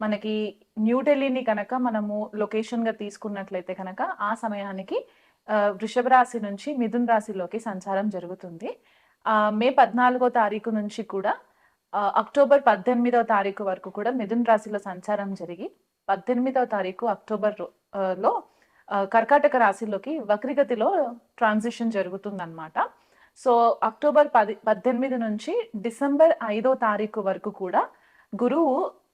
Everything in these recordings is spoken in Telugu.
మనకి న్యూఢిల్లీని కనుక మనము లొకేషన్గా తీసుకున్నట్లయితే కనుక ఆ సమయానికి వృషభ రాశి నుంచి మిథున్ రాశిలోకి సంచారం జరుగుతుంది. ఆ, మే పద్నాలుగో తారీఖు నుంచి కూడా అక్టోబర్ పద్దెనిమిదవ తారీఖు వరకు కూడా మిథున్ రాశిలో సంచారం జరిగి పద్దెనిమిదవ తారీఖు అక్టోబర్లో కర్కాటక రాశిలోకి వక్రిగతిలో ట్రాన్సిషన్ జరుగుతుందన్నమాట. సో అక్టోబర్ పది పద్దెనిమిది నుంచి డిసెంబర్ ఐదో తారీఖు వరకు కూడా గురువు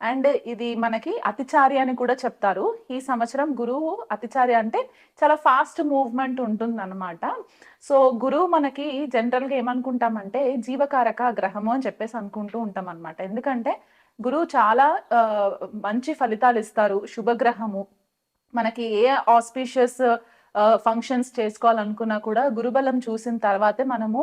అండ్ ఇది మనకి అతిచారి అని కూడా చెప్తారు. ఈ సంవత్సరం గురువు అతిచారి అంటే చాలా ఫాస్ట్ మూవ్మెంట్ ఉంటుంది అనమాట సో గురువు మనకి జనరల్గా ఏమనుకుంటామంటే జీవకారక గ్రహము అని చెప్పేసి అనుకుంటూ ఉంటాం అనమాట ఎందుకంటే గురువు చాలా మంచి ఫలితాలు ఇస్తారు శుభగ్రహము. మనకి ఏ ఆస్పీషియస్ ఫంక్షన్స్ చేసుకోవాలనుకున్నా కూడా గురుబలం చూసిన తర్వాతే మనము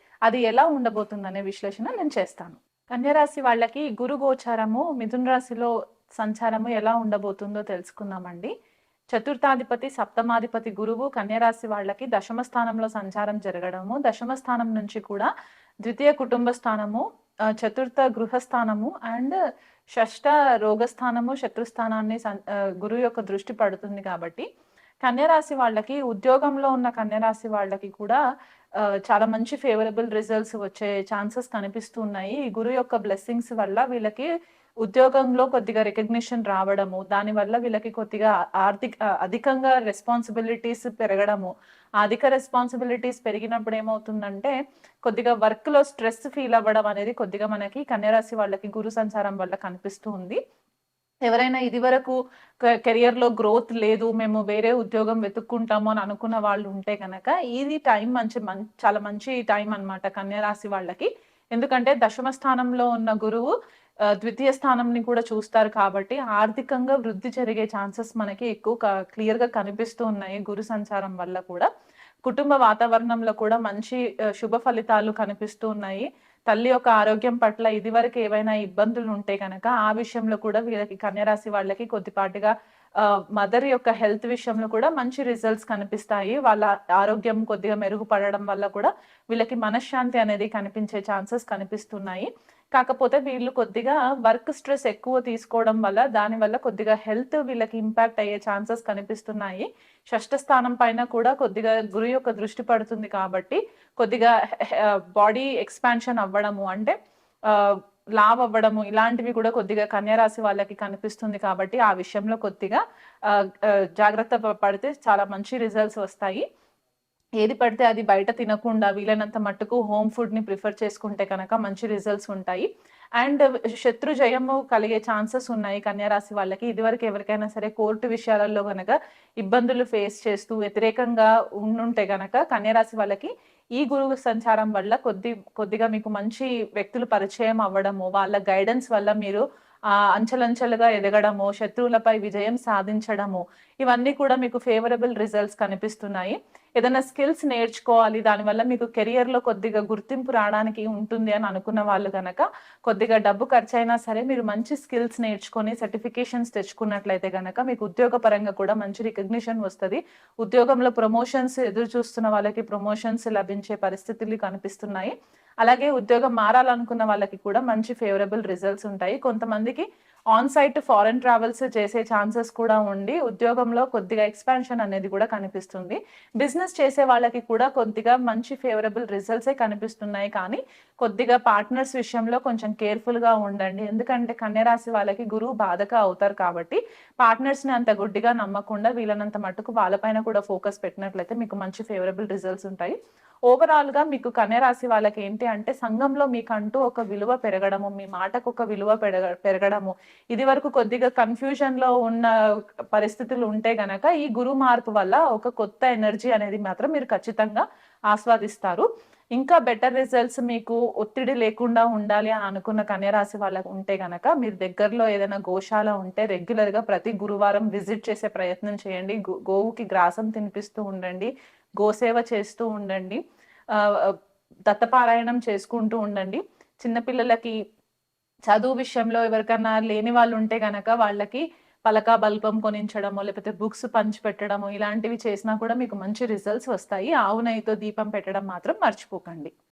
అది ఎలా ఉండబోతుంది అనే విశ్లేషణ నేను చేస్తాను. కన్యరాశి వాళ్ళకి గురు గోచారము మిథున రాశిలో సంచారము ఎలా ఉండబోతుందో తెలుసుకుందామండి. చతుర్థాధిపతి సప్తమాధిపతి గురువు కన్యరాశి వాళ్ళకి దశమ స్థానంలో సంచారం జరగడము దశమ స్థానం నుంచి కూడా ద్వితీయ కుటుంబ స్థానము చతుర్థ గృహస్థానము అండ్ షష్ట రోగస్థానము శత్రుస్థానాన్ని గురువు యొక్క దృష్టి పడుతుంది కాబట్టి కన్యరాశి వాళ్ళకి ఉద్యోగంలో ఉన్న కన్యరాశి వాళ్ళకి కూడా చాలా మంచి ఫేవరబుల్ రిజల్ట్స్ వచ్చే ఛాన్సెస్ కనిపిస్తున్నాయి ఈ గురు యొక్క బ్లెస్సింగ్స్ వల్ల వీళ్ళకి ఉద్యోగంలో కొద్దిగా రికగ్నిషన్ రావడము దానివల్ల వీళ్ళకి కొద్దిగా ఆర్థిక అధికంగా రెస్పాన్సిబిలిటీస్ పెరగడము. అధిక రెస్పాన్సిబిలిటీస్ పెరిగినప్పుడు ఏమవుతుందంటే కొద్దిగా వర్క్లో స్ట్రెస్ ఫీల్ అవ్వడం అనేది కొద్దిగా మనకి కన్యరాశి వాళ్ళకి గురు సంచారం వల్ల కనిపిస్తూ ఉంది. ఎవరైనా ఇది వరకు కెరియర్లో గ్రోత్ లేదు మేము వేరే ఉద్యోగం వెతుక్కుంటాము అని అనుకున్న వాళ్ళు ఉంటే కనుక ఇది టైం మంచి చాలా మంచి టైం అన్నమాట కన్యరాశి వాళ్ళకి. ఎందుకంటే దశమ స్థానంలో ఉన్న గురువు ద్వితీయ స్థానంని కూడా చూస్తారు కాబట్టి ఆర్థికంగా వృద్ధి జరిగే ఛాన్సెస్ మనకి ఎక్కువ క్లియర్గా కనిపిస్తూ ఉన్నాయి గురు సంచారం వల్ల కూడా. కుటుంబ వాతావరణంలో కూడా మంచి శుభ ఫలితాలు కనిపిస్తూ ఉన్నాయి. తల్లి యొక్క ఆరోగ్యం పట్ల ఇదివరకు ఏవైనా ఇబ్బందులు ఉంటే కనుక ఆ విషయంలో కూడా వీళ్ళకి కన్యరాశి వాళ్ళకి కొద్దిపాటిగా మదర్ యొక్క హెల్త్ విషయంలో కూడా మంచి రిజల్ట్స్ కనిపిస్తాయి. వాళ్ళ ఆరోగ్యం కొద్దిగా మెరుగుపడడం వల్ల కూడా వీళ్ళకి మనశ్శాంతి అనేది కనిపించే ఛాన్సెస్ కనిపిస్తున్నాయి. కాకపోతే వీళ్ళు కొద్దిగా వర్క్ స్ట్రెస్ ఎక్కువ తీసుకోవడం వల్ల దానివల్ల కొద్దిగా హెల్త్ వీళ్ళకి ఇంపాక్ట్ అయ్యే ఛాన్సెస్ కనిపిస్తున్నాయి. షష్ఠ స్థానం పైన కూడా కొద్దిగా గురు యొక్క దృష్టి పడుతుంది కాబట్టి కొద్దిగా బాడీ ఎక్స్పాన్షన్ అవ్వడము అంటే లావ్ అవ్వడము ఇలాంటివి కూడా కొద్దిగా కన్యారాశి వాళ్ళకి కనిపిస్తుంది కాబట్టి ఆ విషయంలో కొద్దిగా జాగ్రత్త పడితే చాలా మంచి రిజల్ట్స్ వస్తాయి. ఏది పడితే అది బయట తినకుండా వీలైనంత మట్టుకు హోమ్ ఫుడ్ని ప్రిఫర్ చేసుకుంటే కనుక మంచి రిజల్ట్స్ ఉంటాయి. అండ్ శత్రు జయము కలిగే ఛాన్సెస్ ఉన్నాయి కన్యారాశి వాళ్ళకి. ఇదివరకు ఎవరికైనా సరే కోర్టు విషయాలలో గనక ఇబ్బందులు ఫేస్ చేస్తూ వ్యతిరేకంగా ఉండుంటే గనక కన్యారాశి వాళ్ళకి ఈ గురువు సంచారం వల్ల కొద్ది కొద్దిగా మీకు మంచి వ్యక్తులు పరిచయం అవ్వడము వాళ్ళ గైడెన్స్ వల్ల మీరు ఆ అంచెలంచెలుగా ఎదగడము శత్రువులపై విజయం సాధించడము ఇవన్నీ కూడా మీకు ఫేవరబుల్ రిజల్ట్స్ కనిపిస్తున్నాయి. ఏదైనా స్కిల్స్ నేర్చుకోవాలి దానివల్ల మీకు కెరియర్లో కొద్దిగా గుర్తింపు రావడానికి ఉంటుంది అని అనుకున్న వాళ్ళు కనుక కొద్దిగా డబ్బు ఖర్చు అయినా సరే మీరు మంచి స్కిల్స్ నేర్చుకొని సర్టిఫికేషన్స్ తెచ్చుకున్నట్లయితే కనుక మీకు ఉద్యోగ పరంగా కూడా మంచి రికగ్నిషన్ వస్తుంది. ఉద్యోగంలో ప్రమోషన్స్ ఎదురు చూస్తున్న వాళ్ళకి ప్రమోషన్స్ లభించే పరిస్థితులు కనిపిస్తున్నాయి. అలాగే ఉద్యోగం మారాలనుకున్న వాళ్ళకి కూడా మంచి ఫేవరబుల్ రిజల్ట్స్ ఉంటాయి. కొంతమందికి ఆన్ సైట్ ఫారెన్ ట్రావెల్స్ చేసే ఛాన్సెస్ కూడా ఉండి ఉద్యోగంలో కొద్దిగా ఎక్స్పాన్షన్ అనేది కూడా కనిపిస్తుంది. బిజినెస్ చేసే వాళ్ళకి కూడా కొద్దిగా మంచి ఫేవరబుల్ రిజల్ట్సే కనిపిస్తున్నాయి. కానీ కొద్దిగా పార్ట్నర్స్ విషయంలో కొంచెం కేర్ఫుల్గా ఉండండి. ఎందుకంటే కన్యరాశి వాళ్ళకి గురువు బాధక అవుతారు కాబట్టి పార్ట్నర్స్ని అంత గుడ్డిగా నమ్మకుండా వీలైనంత మటుకు వాళ్ళపైన కూడా ఫోకస్ పెట్టినట్లయితే మీకు మంచి ఫేవరబుల్ రిజల్ట్స్ ఉంటాయి. ఓవరాల్గా మీకు కన్యరాశి వాళ్ళకి ఏంటి అంటే సంఘంలో మీకంటూ ఒక విలువ పెరగడము మీ మాటకు ఒక విలువ పెరగ పెరగడము ఇది వరకు కొద్దిగా కన్ఫ్యూజన్లో ఉన్న పరిస్థితులు ఉంటే గనక ఈ గురు మార్పు వల్ల ఒక కొత్త ఎనర్జీ అనేది మాత్రం మీరు ఖచ్చితంగా ఆస్వాదిస్తారు. ఇంకా బెటర్ రిజల్ట్స్ మీకు ఒత్తిడి లేకుండా ఉండాలి అని అనుకున్న కన్యరాశి వాళ్ళకు ఉంటే గనక మీరు దగ్గరలో ఏదైనా గోశాల ఉంటే రెగ్యులర్గా ప్రతి గురువారం విజిట్ చేసే ప్రయత్నం చేయండి. గోవుకి గ్రాసం తినిపిస్తూ ఉండండి. గోసేవ చేస్తూ ఉండండి. దత్తపారాయణం చేసుకుంటూ ఉండండి. చిన్నపిల్లలకి చదువు విషయంలో ఎవరికన్నా లేని వాళ్ళు ఉంటే గనక వాళ్ళకి పలక బల్బం కొనించడము లేకపోతే బుక్స్ పంచి పెట్టడము ఇలాంటివి చేసినా కూడా మీకు మంచి రిజల్ట్స్ వస్తాయి. ఆవునైతో దీపం పెట్టడం మాత్రం మర్చిపోకండి.